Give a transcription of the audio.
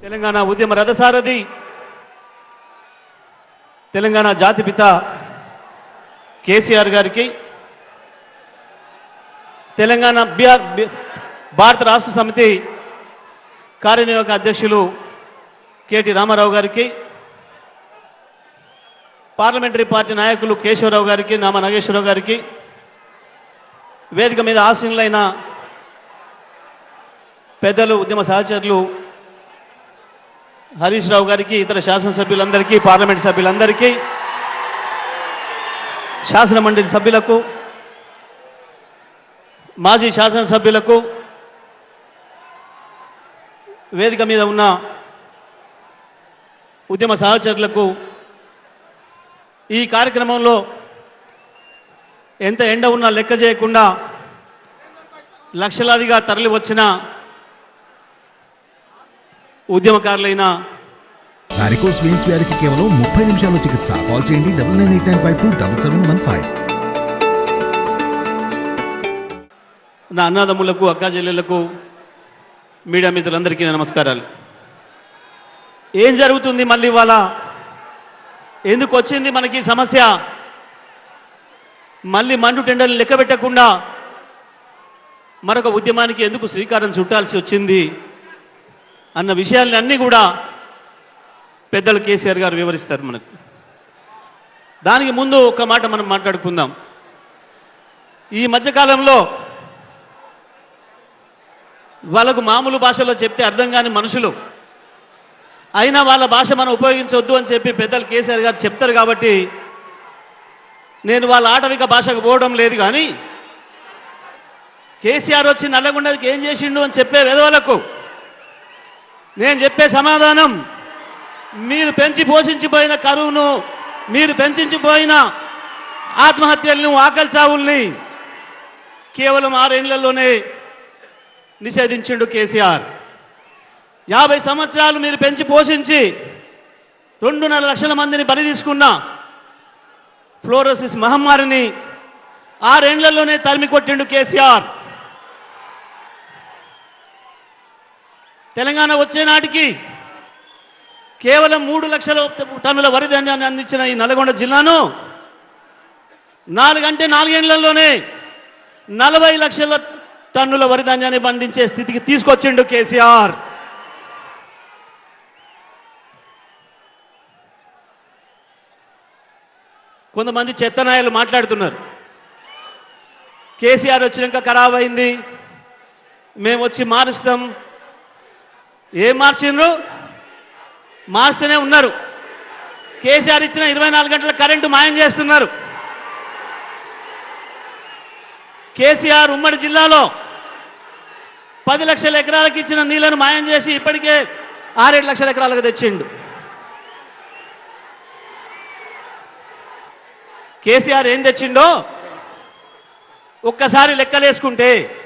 తెలంగాణ ఉద్యమ రథసారథి తెలంగాణ జాతిపిత కేసీఆర్ గారికి తెలంగాణ బిఆర్ బి- భారత రాష్ట్ర సమితి కార్యనిర్వాహక అధ్యక్షులు కేటీ రామారావు గారికి పార్లమెంటరీ పార్టీ నాయకులు కేశవరావు గారికి నామ నాగేశ్వరరావు గారికి వేదిక మీద ఆసీనులైన పెద్దలు ఉద్యమ సహచరులు హరీష్ రావు గారికి ఇతర శాసనసభ్యులందరికీ పార్లమెంట్ సభ్యులందరికీ శాసన మండలి సభ్యులకు మాజీ శాసనసభ్యులకు వేదిక మీద ఉన్న ఉద్యమ సహచరులకు ఈ కార్యక్రమంలో ఎంత ఎండ ఉన్నా లెక్క చేయకుండా లక్షలాదిగా తరలి వచ్చిన ఉద్యమకారులైన వారికోస్ వెయిన్స్ వ్యాధికి కేవలం ముప్పై నిమిషాల చికిత్స. కాల్ చేయండి double nine eight nine five two double seven one five. నా అన్నదమ్ములకు అక్కా చెల్లెళ్ళకు మీడియా మిత్రులందరికీ నమస్కారాలు. ఏం జరుగుతుంది మళ్ళీ ఇవాళ? ఎందుకు వచ్చింది మనకి సమస్య? మళ్ళీ మండు టెండర్లు లెక్క పెట్టకుండా మరొక ఉద్యమానికి ఎందుకు శ్రీకారం చుట్టాల్సి వచ్చింది? అన్న విషయాలన్నీ అన్నీ కూడా పెద్దలు కేసీఆర్ గారు వివరిస్తారు మనకు. దానికి ముందు ఒక మాట మనం మాట్లాడుకుందాం. ఈ మధ్యకాలంలో వాళ్ళకు మామూలు భాషలో చెప్తే అర్థం కాని మనుషులు అయినా వాళ్ళ భాష మనం ఉపయోగించవద్దు అని చెప్పి పెద్దలు కేసీఆర్ గారు చెప్తారు కాబట్టి నేను వాళ్ళ ఆటవిక భాషకు పోవడం లేదు కానీ కేసీఆర్ వచ్చి నల్లగొండకి ఏం చేసిండు అని చెప్పే వేదవాళ్ళకు నేను చెప్పే సమాధానం మీరు పెంచి పోషించిపోయిన కరువును మీరు పెంచిపోయిన ఆత్మహత్యలను ఆకలి చావుల్ని కేవలం ఆరేళ్ళలోనే నిషేధించిండు కేసీఆర్. యాభై సంవత్సరాలు మీరు పెంచి పోషించి రెండున్నర లక్షల మందిని బలి తీసుకున్న ఫ్లోరోసిస్ మహమ్మారిని ఆరేండ్లలోనే తరిమి కొట్టిండు కేసీఆర్. తెలంగాణ వచ్చే నాటికి కేవలం మూడు లక్షల టన్నుల వరి ధాన్యాన్ని అందించిన ఈ నల్గొండ జిల్లాను నాలుగంటే నాలుగేళ్ళలోనే నలభై లక్షల టన్నుల వరి ధాన్యాన్ని పండించే స్థితికి తీసుకొచ్చిండు కేసీఆర్. కొంతమంది చెత్తనాయాలు మాట్లాడుతున్నారు. కేసీఆర్ వచ్చినాక ఖరాబ్ అయింది. మేము వచ్చి మారుస్తాం. ఏం మార్చిండ్రు? మార్చనే ఉన్నారు. కేసీఆర్ ఇచ్చిన ఇరవై నాలుగు గంటల కరెంటు మాయం చేస్తున్నారు. కేసీఆర్ ఉమ్మడి జిల్లాలో పది లక్షల ఎకరాలకు ఇచ్చిన నీళ్ళను మాయం చేసి ఇప్పటికే ఆరేడు లక్షల ఎకరాలకు తెచ్చిండు. కేసీఆర్ ఏం తెచ్చిండో ఒక్కసారి లెక్కలేసుకుంటే